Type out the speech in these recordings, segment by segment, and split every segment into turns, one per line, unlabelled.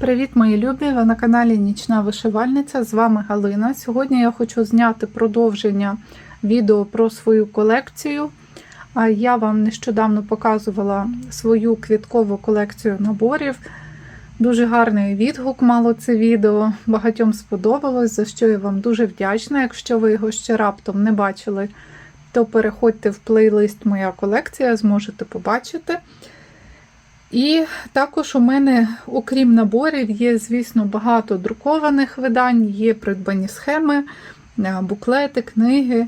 Привіт, мої любі! Ви на каналі Нічна Вишивальниця. З вами Галина. Сьогодні я хочу зняти продовження відео про свою колекцію. Я вам нещодавно показувала свою квіткову колекцію наборів. Дуже гарний відгук мало це відео. Багатьом сподобалось, за що я вам дуже вдячна. Якщо ви його ще раптом не бачили, то переходьте в плейлист Моя колекція, зможете побачити. І також у мене, окрім наборів, є, звісно, багато друкованих видань, є придбані схеми, е, буклети, книги.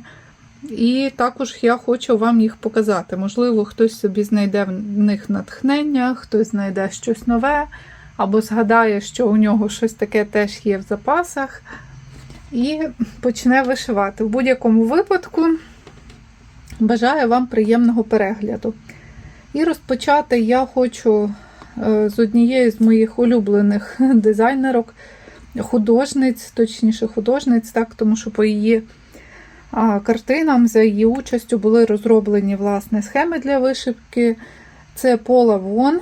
І також я хочу вам їх показати. Можливо, хтось собі знайде в них натхнення, хтось знайде щось нове, або згадає, що у нього щось таке теж є в запасах, і почне вишивати. В будь-якому випадку бажаю вам приємного перегляду. І розпочати я хочу е, з однієї з моїх улюблених дизайнерок, художниць, точніше, художниць, так, тому що по її картинам за її участю були розроблені власне схеми для вишивки. Це Пола Вон.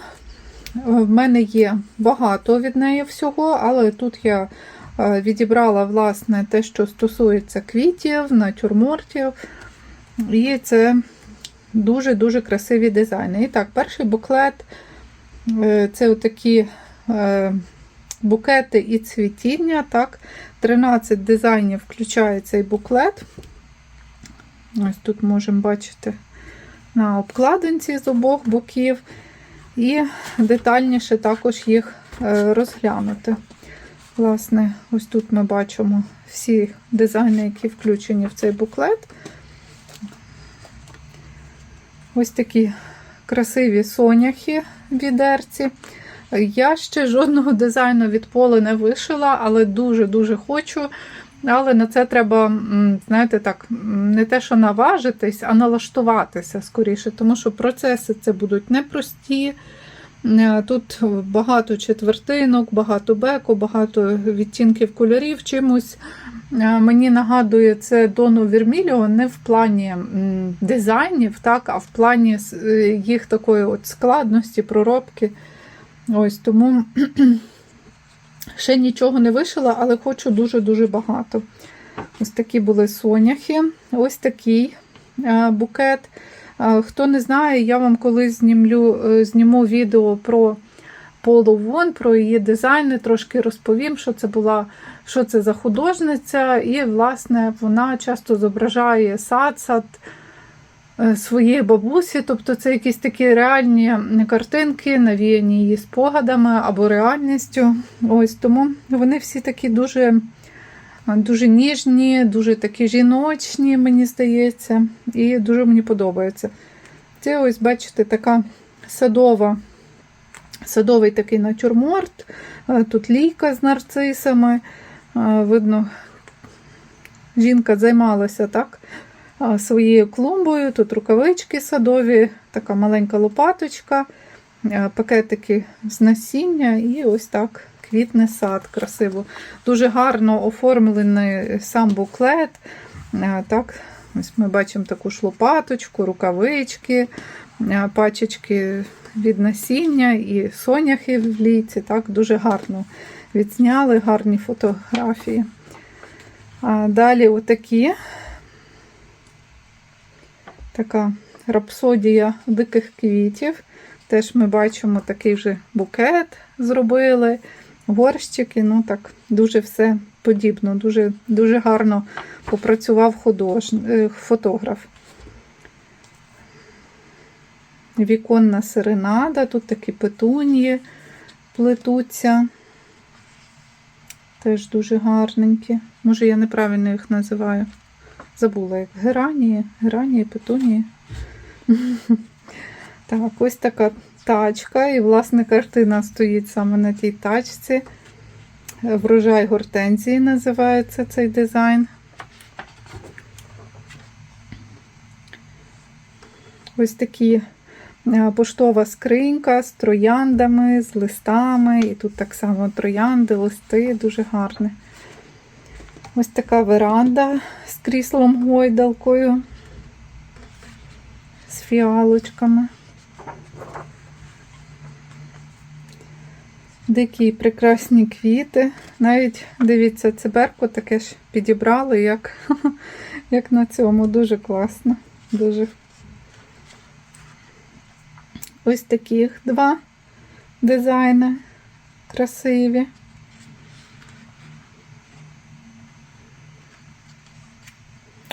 В мене є багато від неї всього, але тут я е, відібрала власне те, що стосується квітів, натюрмортів. І це Дуже-дуже красиві дизайни. І так, перший буклет е, це отакі е, букети і цвітіння. Так, 13 дизайнів включає цей буклет. Ось тут можемо бачити на обкладинці з обох боків, і детальніше також їх е, розглянути. Власне, ось тут ми бачимо всі дизайни, які включені в цей буклет. Ось такі красиві соняхи відерці. Я ще жодного дизайну від поли не вишила, але дуже-дуже хочу. Але на це треба, знаєте, так, не те, що наважитись, а налаштуватися скоріше, тому що процеси це будуть непрості. Е, тут багато четвертинок, багато беку, багато відтінків кольорів. Чимось Е, мені нагадує це Дону Вірміліо не в плані дизайнів, так, а в плані е, їх такої от складності, проробки. Ось Тому ще нічого не вишила, але хочу дуже-дуже багато. Ось такі були соняхи, ось такий букет. Хто не знає, я вам колись знімлю, зніму відео про Полу Вон, про її дизайни, трошки розповім, що це була, що це за художниця, і, власне, вона часто зображає сад, сад е, своєї бабусі. Тобто це якісь такі реальні картинки, навіяні її спогадами або реальністю. Ось Тому вони всі такі дуже. Дуже ніжні, дуже такі жіночні, мені здається, і дуже мені подобається. Це ось, бачите, така садова Садовий такий натюрморт, е, тут лійка з нарцисами. Е, видно, жінка займалася так, е, своєю клумбою, тут рукавички садові, така маленька лопаточка, пакетики з насіння і ось так квітне сад красиво. Дуже гарно оформлений сам буклет. Так, Ось Ми бачимо таку ж лопаточку, рукавички, пачечки від насіння і соняхи в ліці. Так, Дуже гарно відзняли, гарні фотографії. А Далі отакі така рапсодія диких квітів. Теж ми бачимо такий вже букет зробили, горщики. ну так, Дуже все подібно, дуже дуже гарно попрацював худож... Е, фотограф віконна серенада, тут такі петунії плетуться. Теж дуже гарненькі. Може, я неправильно їх називаю. Забула, як геранії, геранії, петунії. Так, ось така тачка, і, власне, картина стоїть саме на тій тачці. Врожай гортензії називається цей дизайн. Ось такі Е, поштова скринька з трояндами, з листами. І тут так само троянди, листи, дуже гарне. Ось така веранда з кріслом гойдалкою, з фіалочками. Дикі прекрасні квіти. Навіть дивіться, циберку таке ж підібрали, як, як на цьому. Дуже класно. Дуже. Ось таких два дизайни красиві.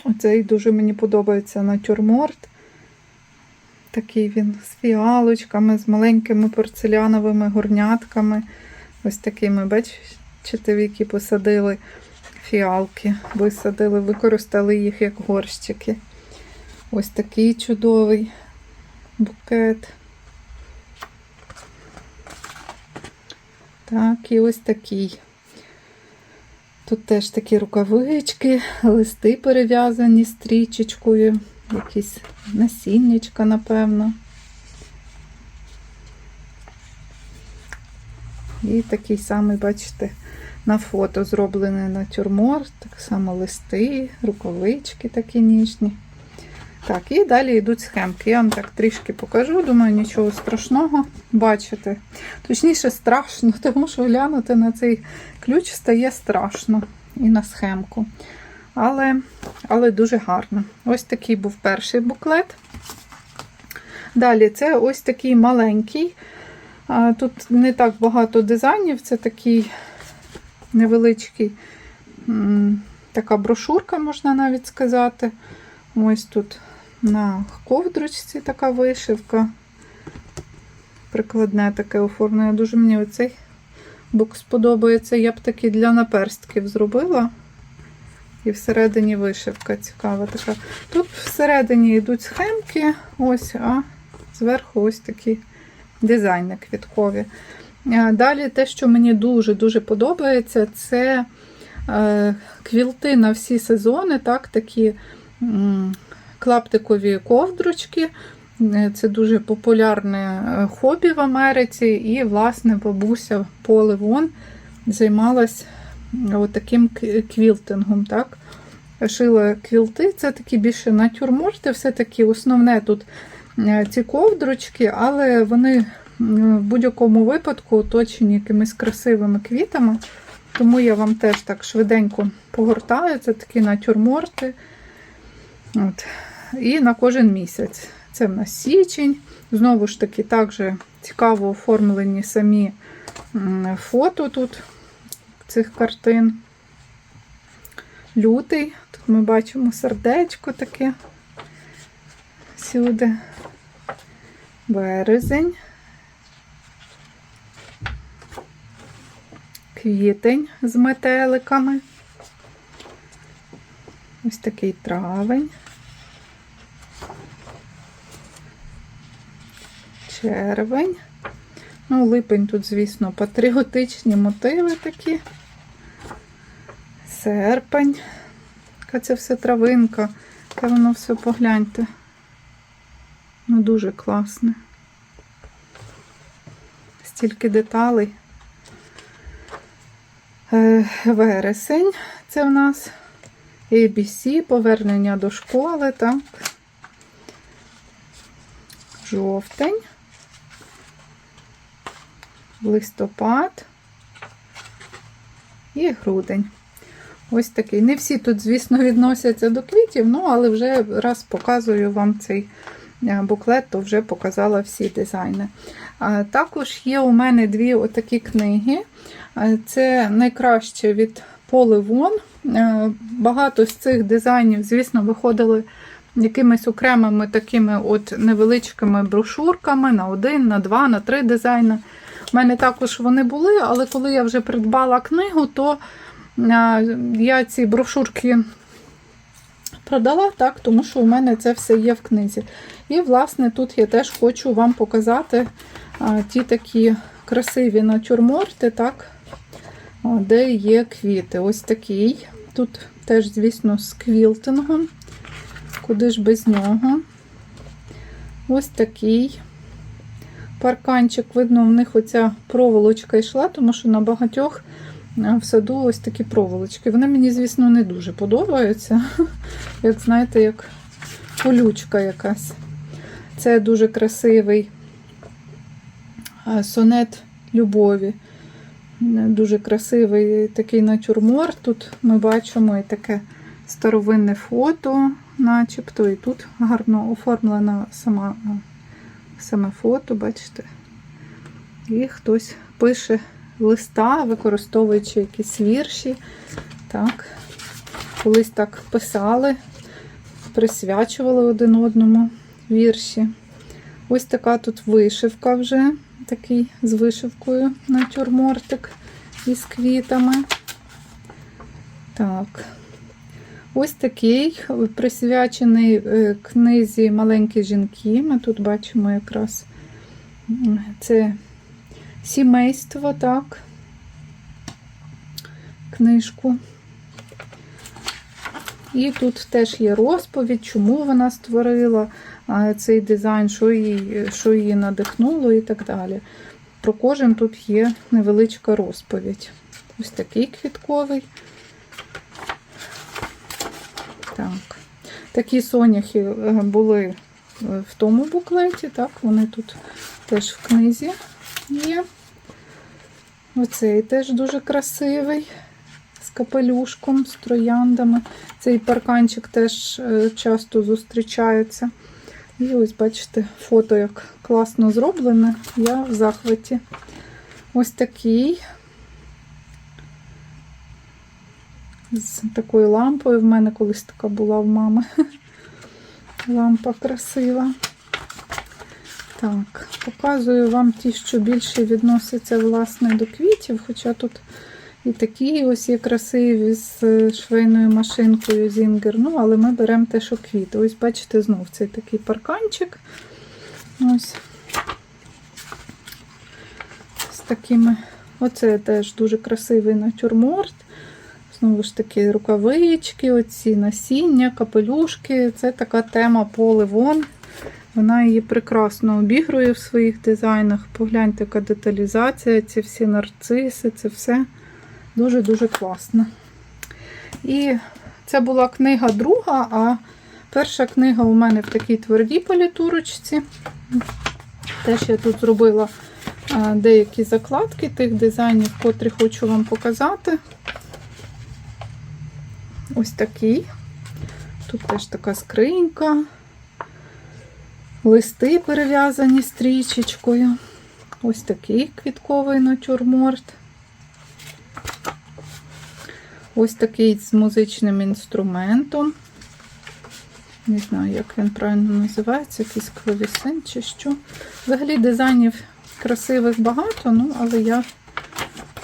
Оцей дуже мені подобається натюрморт. Такий він з фіалочками, з маленькими порцеляновими горнятками. Ось такими, бачите, в які посадили фіалки, висадили, використали їх як горщики. Ось такий чудовий букет. Так, і ось такий. Тут теж такі рукавички, листи перев'язані стрічечкою, якісь насіннячка, напевно. І такий самий, бачите, на фото зроблений натюрморт, так само листи, рукавички такі ніжні. Так, і далі йдуть схемки. Я вам так трішки покажу, думаю, нічого страшного бачите. Точніше, страшно, тому що глянути на цей ключ стає страшно і на схемку. Але, але дуже гарно. Ось такий був перший буклет. Далі це ось такий маленький. Тут не так багато дизайнів, це такий невеличкий, така брошурка, можна навіть сказати. Ось тут на ковдрочці така вишивка. Прикладне таке оформлення. Дуже мені оцей бокс подобається. Я б такий для наперстків зробила. І всередині вишивка цікава така. Тут всередині йдуть схемки, ось, а зверху ось такі дизайни квіткові. Далі те, що мені дуже-дуже подобається, це е, квілти на всі сезони, так, такі клаптикові ковдрочки. Е, Це дуже популярне е, хобі в Америці, і, власне, бабуся Поле Вон займалась таким квілтингом. Так? Шила квілти, це такі більше натюрморти, все-таки основне тут е, ці ковдрочки, але вони в будь-якому випадку оточені якимись красивими квітами. Тому я вам теж так швиденько погортаю. Це такі натюрморти. От. І на кожен місяць. Це в нас січень. Знову ж таки, також цікаво оформлені самі фото тут цих картин. Лютий. Тут ми бачимо сердечко таке сюди. Березень. Квітень з метеликами. Ось такий травень. Червень. Ну, липень тут, звісно, патріотичні мотиви такі. Серпень. Яка це все травинка. Яке воно все погляньте. Ну, дуже класне. Стільки деталей. Е, Вересень це в нас ABC, повернення до школи, так. Жовтень, листопад і грудень. Ось такий. Не всі тут, звісно, відносяться до квітів, ну, але вже раз показую вам цей е, буклет, то вже показала всі дизайни. Також є у мене дві отакі книги. Е, Це найкраще від Поливон. Багато з цих дизайнів, звісно, виходили якимись окремими такими от невеличкими брошурками на один, на два, на три дизайни. У мене також вони були, але коли я вже придбала книгу, то я ці брошурки продала, так, тому що у мене це все є в книзі. І, власне, тут я теж хочу вам показати ті такі красиві натюрморти, так, де є квіти. Ось такий. Тут теж, звісно, з квілтингом. Куди ж без нього? Ось такий парканчик. Видно, в них оця проволочка йшла, тому що на багатьох в саду ось такі проволочки. Вони мені, звісно, не дуже подобаються. Як знаєте, як колючка якась. Це дуже красивий сонет любові. Дуже красивий такий натюрморт. Тут ми бачимо і таке старовинне фото, начебто, і тут гарно оформлена сама, саме фото, бачите. І хтось пише листа, використовуючи якісь вірші. Так. Колись так писали, присвячували один одному вірші. Ось така тут вишивка вже, такий з вишивкою натюрмортик із квітами. Так. Ось такий присвячений е, книзі Маленькі жінки. Ми тут бачимо якраз це сімейство, так. Книжку. І тут теж є розповідь, чому вона створила цей дизайн, що її, що її надихнуло і так далі. Про кожен тут є невеличка розповідь. Ось такий квітковий. Так. Такі соняхи е, були е, в тому буклеті, так, вони тут теж в книзі є. Оцей теж дуже красивий, з капелюшком, з трояндами. Цей парканчик теж е, часто зустрічається. І ось, бачите, фото як класно зроблене, я в захваті. Ось такий. З такою лампою. В мене колись така була в мами. Лампа красива. Так, показую вам ті, що більше відносяться, власне, до квітів, хоча тут і такі ось є красиві з швейною машинкою Зінгер. Ну, але ми беремо те, що квіти. Ось, бачите, знов цей такий парканчик. Ось з такими. Оце теж дуже красивий натюрморт. Знову ж таки, рукавички, оці насіння, капелюшки. Це така тема поле вон. Вона її прекрасно обігрує в своїх дизайнах. Погляньте, яка деталізація, ці всі нарциси, це все дуже-дуже класно. І це була книга друга, а перша книга у мене в такій твердій політурочці. Теж я тут зробила деякі закладки тих дизайнів, котрі хочу вам показати. Ось такий. Тут теж така скринька, листи перев'язані стрічечкою. Ось такий квітковий натюрморт. Ось такий з музичним інструментом. Не знаю, як він правильно називається, якийсь клавісин чи що. Взагалі дизайнів красивих багато, ну, але я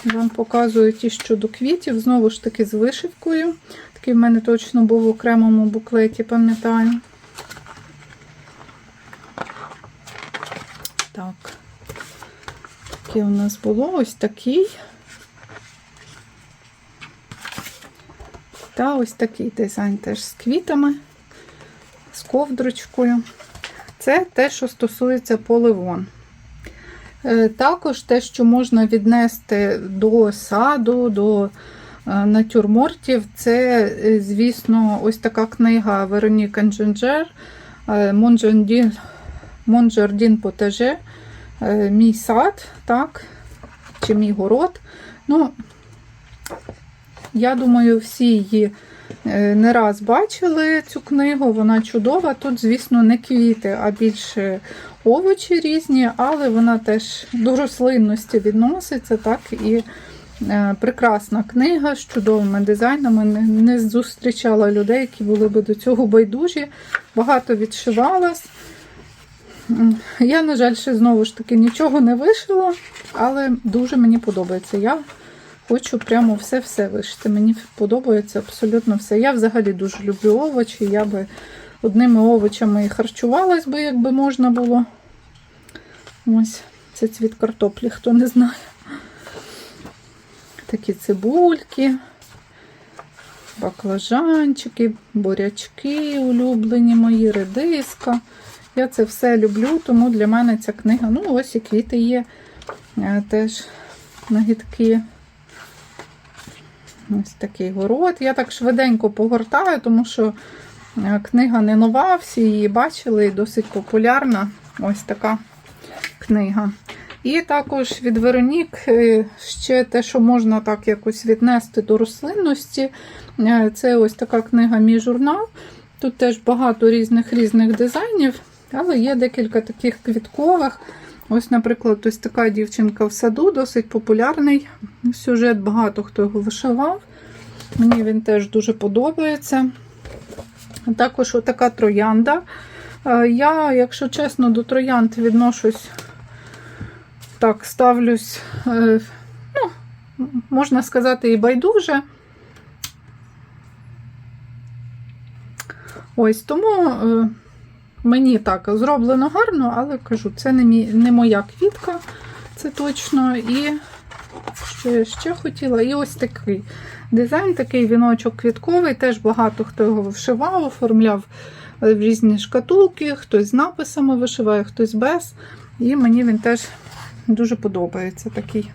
вам показую ті, що до квітів. Знову ж таки, з вишивкою. Такий в мене точно був в окремому буклеті, пам'ятаю. Так, таке у нас було ось такий. Та ось такий дизайн теж з квітами, з ковдрочкою. Це те, що стосується поливон. Е, Також те, що можна віднести до саду, до е, натюрмортів, це, е, звісно, ось така книга Вероніка Дженджер Монжардін Потаже. Мій сад, так, чи мій город. Ну, я думаю, всі її не раз бачили цю книгу, вона чудова. Тут, звісно, не квіти, а більше овочі різні, але вона теж до рослинності відноситься, так і е, прекрасна книга з чудовими дизайнами. Не зустрічала людей, які були би до цього байдужі. Багато відшивалась. Я, на жаль, ще знову ж таки нічого не вишила, але дуже мені подобається. Я хочу прямо все-все вишити. Мені подобається абсолютно все. Я взагалі дуже люблю овочі. Я би одними овочами і харчувалась би, якби можна було. Ось, це цвіт картоплі, хто не знає. Такі цибульки, баклажанчики, бурячки улюблені мої, редиска. Я це все люблю, тому для мене ця книга, ну, ось і квіти є е, теж нагідки. Ось такий город. Я так швиденько погортаю, тому що е, книга не нова, всі її бачили і досить популярна. Ось така книга. І також від Веронік е, ще те, що можна так якось віднести до рослинності. Це ось така книга Мій журнал. Тут теж багато різних різних дизайнів, але є декілька таких квіткових. Ось, наприклад, ось така дівчинка в саду, досить популярний сюжет, багато хто його вишивав. Мені він теж дуже подобається. Також отака троянда. Е, Я, якщо чесно, до троянд відношусь так, ставлюсь, е, ну, можна сказати, і байдуже. Ось тому е, мені так зроблено гарно, але кажу, це не, мій, не моя квітка, це точно. І що я ще хотіла? І ось такий дизайн, такий віночок квітковий. Теж багато хто його вишивав, оформляв в різні шкатулки, хтось з написами вишиває, хтось без. І мені він теж дуже подобається. Такий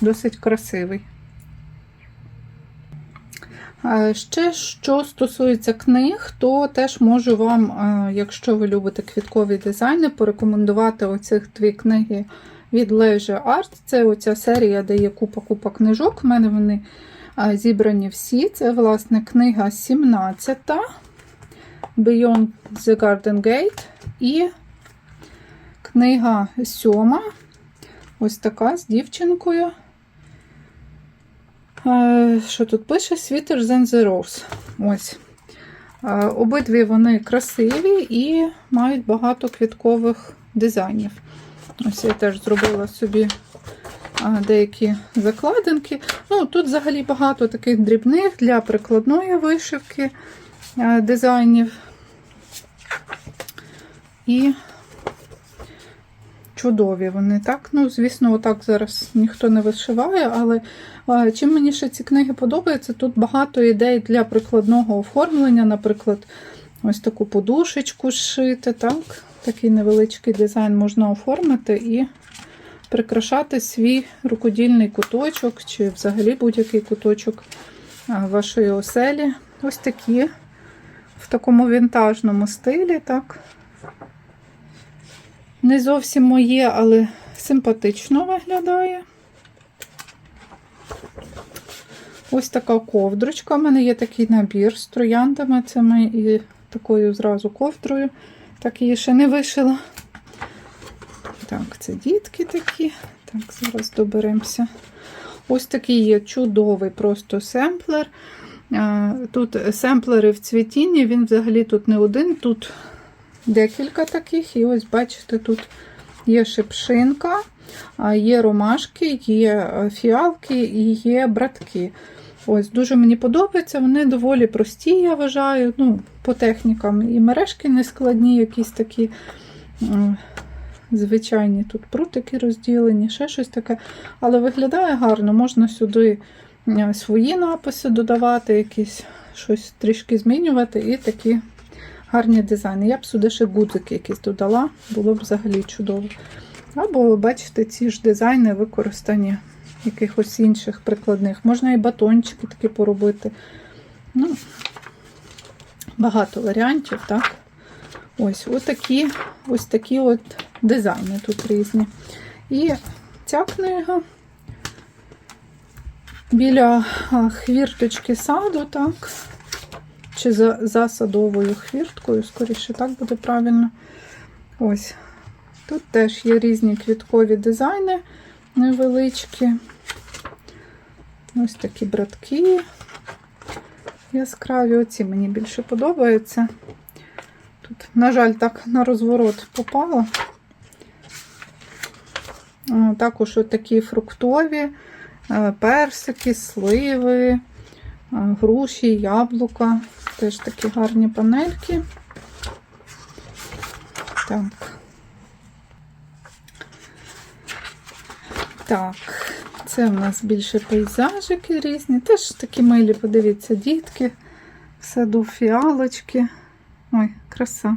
досить красивий. Е, Ще що стосується книг, то теж можу вам, е, якщо ви любите квіткові дизайни, порекомендувати оцих дві книги від Leisure Art. Це оця серія, де є купа-купа книжок. У мене вони е, зібрані всі. Це, власне, книга 17 Beyond the Garden Gate і книга 7 Ось така з дівчинкою. Що тут пише? Sweeter than the Rose. Ось. Обидві вони красиві і мають багато квіткових дизайнів. Ось я теж зробила собі деякі закладинки. Ну, Тут взагалі багато таких дрібних для прикладної вишивки дизайнів. І чудові вони, так? Ну, звісно, отак зараз ніхто не вишиває, але чим мені ще ці книги подобаються, тут багато ідей для прикладного оформлення, наприклад, ось таку подушечку зшити, так? Такий невеличкий дизайн можна оформити і прикрашати свій рукодільний куточок, чи взагалі будь-який куточок вашої оселі. Ось такі в такому вінтажному стилі, так? Не зовсім моє, але симпатично виглядає. Ось така ковдрочка. У мене є такий набір з трояндами. Це ми і такою зразу ковдрою. Так її ще не вишила. Так, це дітки такі. Так, зараз доберемося. Ось такий є чудовий просто семплер. Тут семплери в цвітінні, він взагалі тут не один, тут декілька таких. І ось, бачите, тут є шипшинка, є ромашки, є е, фіалки і є братки. Ось, Дуже мені подобається. Вони доволі прості, я вважаю. ну, По технікам. І мережки не складні, якісь такі звичайні тут прутики розділені, ще щось таке. Але виглядає гарно, можна сюди свої написи додавати, якісь щось трішки змінювати, і такі гарні дизайни. Я б сюди ще гудзики якісь додала, було б взагалі чудово. Або, ви бачите, ці ж дизайни використані якихось інших прикладних. Можна і батончики такі поробити. Ну, Багато варіантів, так? Ось отакі, ось такі от дизайни тут різні. І ця книга біля хвірточки саду, так? Чи за, за садовою хвірткою, скоріше, так буде правильно. Ось. Тут теж є різні квіткові дизайни невеличкі. Ось такі братки яскраві. Оці мені більше подобаються. Тут, на жаль, так на розворот попало. Також такі фруктові, е, персики, сливи, е, груші, яблука. Теж такі гарні панельки. Так. Так, це в нас більше пейзажики різні. Теж такі милі, подивіться, дітки. В саду фіалочки. Ой, краса.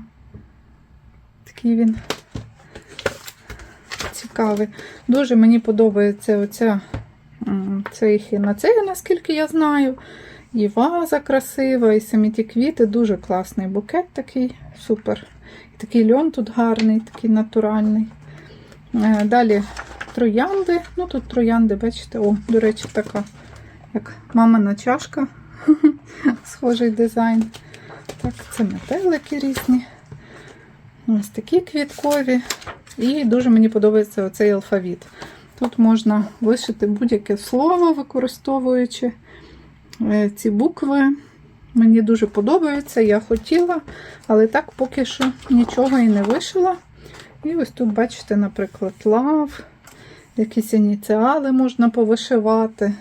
Такий він цікавий. Дуже мені подобається оця цей хінацея, наскільки я знаю. І ваза красива, і самі ті квіти, дуже класний букет такий, супер. І такий льон тут гарний, такий натуральний. Е, Далі троянди. Ну, тут троянди, бачите, о, до речі, така, як мамина чашка. Схожий дизайн. Так, це метелики різні. Ось такі квіткові. І дуже мені подобається оцей алфавіт. Тут можна вишити будь-яке слово, використовуючи е, ці букви. Мені дуже подобається, я хотіла, але так поки що нічого і не вишила. І ось тут, бачите, наприклад, лав, якісь ініціали можна повишивати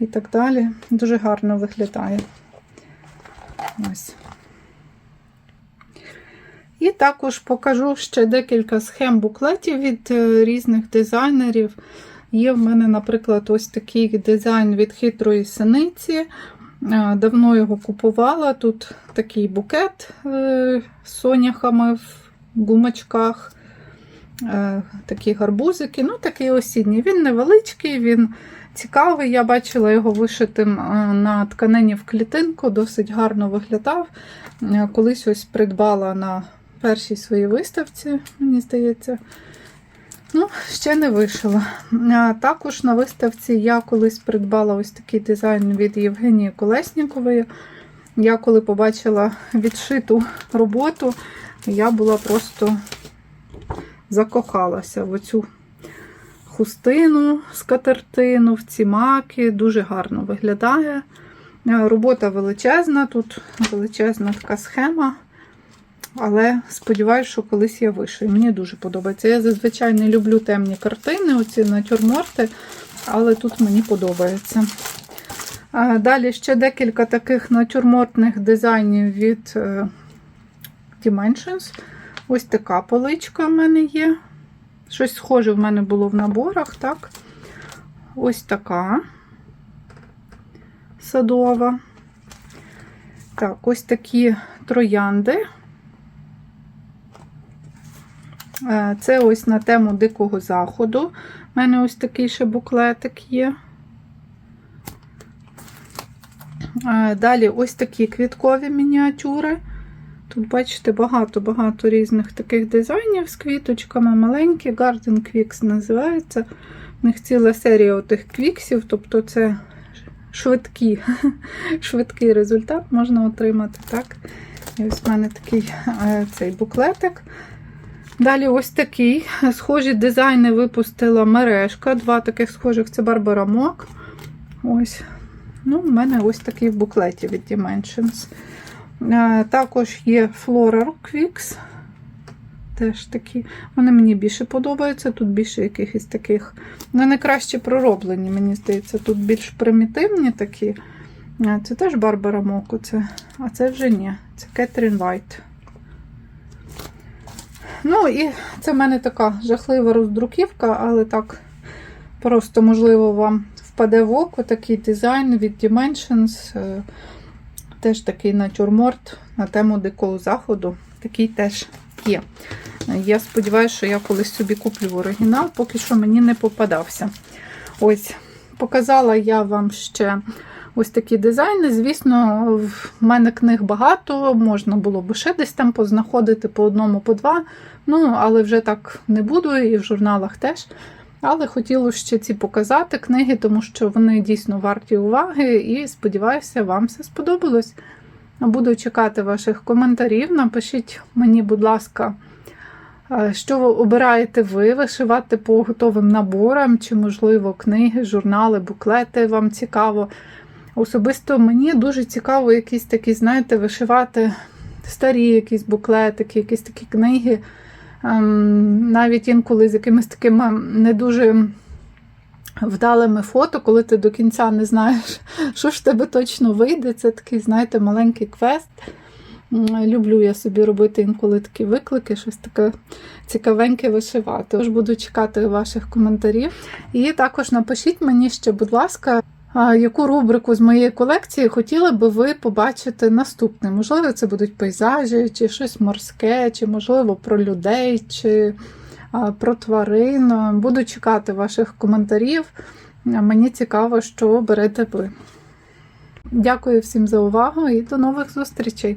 і так далі. Дуже гарно виглядає. Ось. І також покажу ще декілька схем буклетів від е, різних дизайнерів. Є в мене, наприклад, ось такий дизайн від хитрої синиці. Е, Давно його купувала. Тут такий букет е, з соняхами в гумочках, такі гарбузики. Ну, такий осінній. Він невеличкий, він цікавий. Я бачила його вишитим е, на тканині в клітинку, досить гарно виглядав. Е, Колись ось придбала на першій своїй виставці, мені здається. Ну, ще не вишила. Також на виставці я колись придбала ось такий дизайн від Євгенії Колеснікової. Я коли побачила відшиту роботу, я була просто закохалася в оцю хустину, скатертину, в ці маки. Дуже гарно виглядає. Е, Робота величезна, тут величезна така схема. Але сподіваюся, що колись я вишию. Мені дуже подобається. Я зазвичай не люблю темні картини, оці натюрморти, але тут мені подобається. Далі ще декілька таких натюрмортних дизайнів від е, Dimensions. Ось така поличка в мене є. Щось схоже в мене було в наборах, так? Ось така садова. Так, ось такі троянди. Е, Це ось на тему Дикого Заходу. У мене ось такий ще буклетик є. Е, Далі ось такі квіткові мініатюри. Тут, бачите, багато-багато різних таких дизайнів з квіточками. Маленькі, Garden Quicks називається. У них ціла серія отих квіксів, тобто це швидкі, швидкий результат можна отримати. так. І ось в мене такий е, цей буклетик. Далі ось такий. Схожі дизайни випустила мережка. Два таких схожих це Barbara Mock. Ось. Ну, У мене ось такий в буклеті від Dimensions. Е, Також є Flora Quicks. Теж такі. Вони мені більше подобаються. Тут більше якихось таких. Вони не краще пророблені, мені здається. Тут більш примітивні такі. Е, Це теж Барбара Моку, це, а це вже ні. Це Кетрін Вайт. Ну, і це в мене така жахлива роздруківка, але так просто, можливо, вам впаде в око такий дизайн від Dimensions. Теж такий натюрморт на тему дикого заходу. Такий теж є. Я сподіваюся, що я колись собі куплю в оригінал, поки що мені не попадався. Ось, показала я вам ще ось такі дизайни. Звісно, в мене книг багато, можна було б ще десь там познаходити по одному, по два. Ну, але вже так не буду, і в журналах теж. Але хотіла ще ці показати книги, тому що вони дійсно варті уваги, і сподіваюся, вам все сподобалось. Буду чекати ваших коментарів. Напишіть мені, будь ласка, е, що ви обираєте ви вишивати по готовим наборам, чи, можливо, книги, журнали, буклети вам цікаво. Особисто мені дуже цікаво якісь такі, знаєте, вишивати старі якісь буклетики, якісь такі книги. Ем, Навіть інколи з якимись такими не дуже вдалими фото, коли ти до кінця не знаєш, що ж тебе точно вийде. Це такий, знаєте, маленький квест. Люблю я собі робити інколи такі виклики, щось таке цікавеньке вишивати. Тож буду чекати ваших коментарів. І також напишіть мені ще, будь ласка, яку рубрику з моєї колекції хотіли би ви побачити наступне. Можливо, це будуть пейзажі, чи щось морське, чи, можливо, про людей, чи про тварин. Буду чекати ваших коментарів. Мені цікаво, що берете ви. Дякую всім за увагу і до нових зустрічей!